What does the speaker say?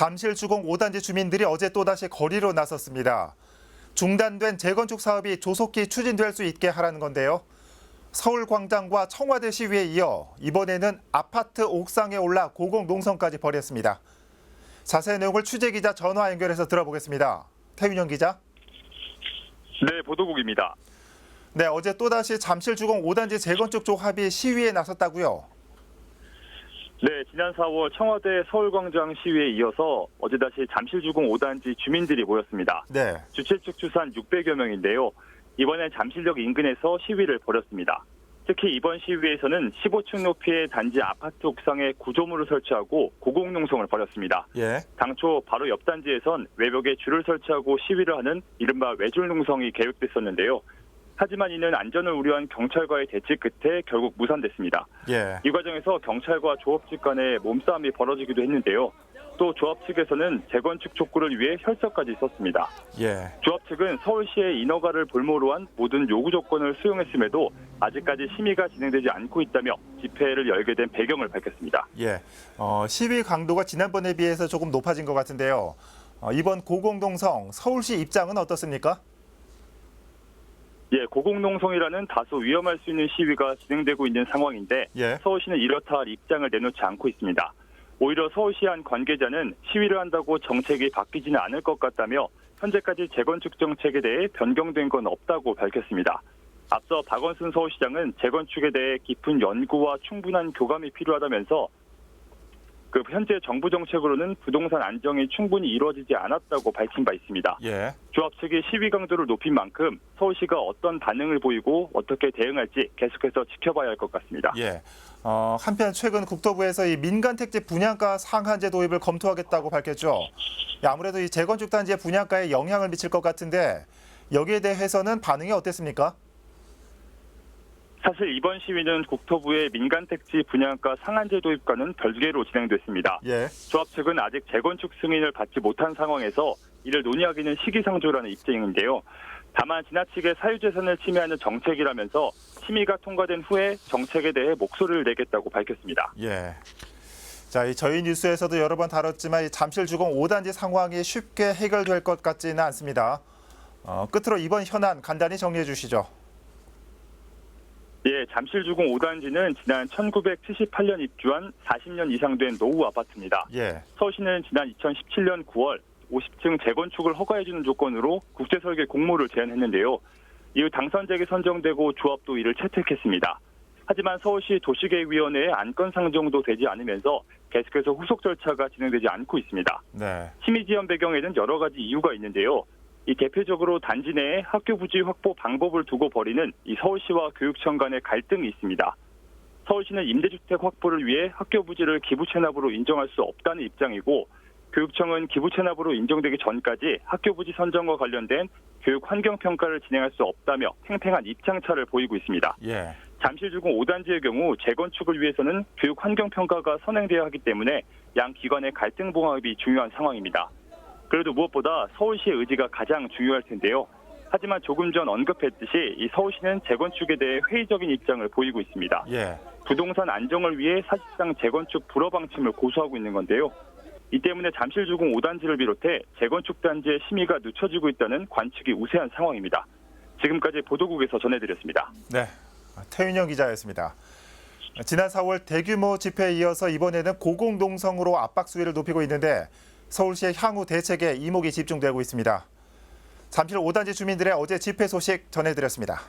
잠실 주공 5단지 주민들이 어제 또다시 거리로 나섰습니다. 중단된 재건축 사업이 조속히 추진될 수 있게 하라는 건데요. 서울광장과 청와대 시위에 이어 이번에는 아파트 옥상에 올라 고공농성까지 벌였습니다. 자세한 내용을 취재기자 전화 연결해서 들어보겠습니다. 태윤영 기자. 네, 보도국입니다. 네, 어제 또다시 잠실 주공 5단지 재건축 조합이 시위에 나섰다고요. 네, 지난 4월 청와대 서울광장 시위에 이어서 어제 다시 잠실주공 5단지 주민들이 모였습니다. 네. 주최 측 추산 600여 명인데요. 이번엔 잠실역 인근에서 시위를 벌였습니다. 특히 이번 시위에서는 15층 높이의 단지 아파트 옥상에 구조물을 설치하고 고공농성을 벌였습니다. 예. 당초 바로 옆 단지에선 외벽에 줄을 설치하고 시위를 하는 이른바 외줄 농성이 계획됐었는데요. 하지만 이는 안전을 우려한 경찰과의 대치 끝에 결국 무산됐습니다. 예. 이 과정에서 경찰과 조합측 간의 몸싸움이 벌어지기도 했는데요. 또 조합 측에서는 재건축 촉구를 위해 혈서까지 썼습니다. 예. 조합 측은 서울시의 인허가를 볼모로 한 모든 요구 조건을 수용했음에도 아직까지 심의가 진행되지 않고 있다며 집회를 열게 된 배경을 밝혔습니다. 예. 어, 시위 강도가 지난번에 비해서 조금 높아진 것 같은데요. 어, 이번 고공동성 서울시 입장은 어떻습니까? 예, 고공농성이라는 다소 위험할 수 있는 시위가 진행되고 있는 상황인데 예. 서울시는 이렇다 할 입장을 내놓지 않고 있습니다. 오히려 서울시 한 관계자는 시위를 한다고 정책이 바뀌지는 않을 것 같다며 현재까지 재건축 정책에 대해 변경된 건 없다고 밝혔습니다. 앞서 박원순 서울시장은 재건축에 대해 깊은 연구와 충분한 교감이 필요하다면서 그 현재 정부 정책으로는 부동산 안정이 충분히 이루어지지 않았다고 밝힌 바 있습니다. 예. 조합 측이 시위 강도를 높인 만큼 서울시가 어떤 반응을 보이고 어떻게 대응할지 계속해서 지켜봐야 할 것 같습니다. 예. 어, 한편 최근 국토부에서 이 민간 택지 분양가 상한제 도입을 검토하겠다고 밝혔죠. 예, 아무래도 이 재건축 단지의 분양가에 영향을 미칠 것 같은데 여기에 대해서는 반응이 어땠습니까? 사실 이번 시위는 국토부의 민간 택지 분양가 상한제 도입과는 별개로 진행됐습니다. 예. 조합 측은 아직 재건축 승인을 받지 못한 상황에서 이를 논의하기는 시기상조라는 입장인데요. 다만 지나치게 사유재산을 침해하는 정책이라면서 심의가 통과된 후에 정책에 대해 목소리를 내겠다고 밝혔습니다. 예. 자, 이 저희 뉴스에서도 여러 번 다뤘지만 이 잠실 주공 5단지 상황이 쉽게 해결될 것 같지는 않습니다. 어, 끝으로 이번 현안 간단히 정리해 주시죠. 예, 잠실주공 5단지는 지난 1978년 입주한 40년 이상 된 노후 아파트입니다. 예. 서울시는 지난 2017년 9월 50층 재건축을 허가해주는 조건으로 국제설계 공모를 제안했는데요. 이후 당선자에게 선정되고 조합도 이를 채택했습니다. 하지만 서울시 도시계획위원회의 안건 상정도 되지 않으면서 계속해서 후속 절차가 진행되지 않고 있습니다. 네. 심의 지연 배경에는 여러 가지 이유가 있는데요. 이 대표적으로 단지 내에 학교 부지 확보 방법을 두고 벌이는 이 서울시와 교육청 간의 갈등이 있습니다. 서울시는 임대주택 확보를 위해 학교 부지를 기부 체납으로 인정할 수 없다는 입장이고 교육청은 기부 체납으로 인정되기 전까지 학교 부지 선정과 관련된 교육 환경 평가를 진행할 수 없다며 팽팽한 입장차를 보이고 있습니다. 예. 잠실주공 5단지의 경우 재건축을 위해서는 교육 환경 평가가 선행되어야 하기 때문에 양 기관의 갈등 봉합이 중요한 상황입니다. 그래도 무엇보다 서울시의 의지가 가장 중요할 텐데요. 하지만 조금 전 언급했듯이 이 서울시는 재건축에 대해 회의적인 입장을 보이고 있습니다. 예. 부동산 안정을 위해 사실상 재건축 불허 방침을 고수하고 있는 건데요. 이 때문에 잠실주공 5단지를 비롯해 재건축 단지의 심의가 늦춰지고 있다는 관측이 우세한 상황입니다. 지금까지 보도국에서 전해드렸습니다. 네. 태윤영 기자였습니다. 지난 4월 대규모 집회에 이어서 이번에는 고공동성으로 압박 수위를 높이고 있는데 서울시의 향후 대책에 이목이 집중되고 있습니다. 잠실 5단지 주민들의 어제 집회 소식 전해드렸습니다.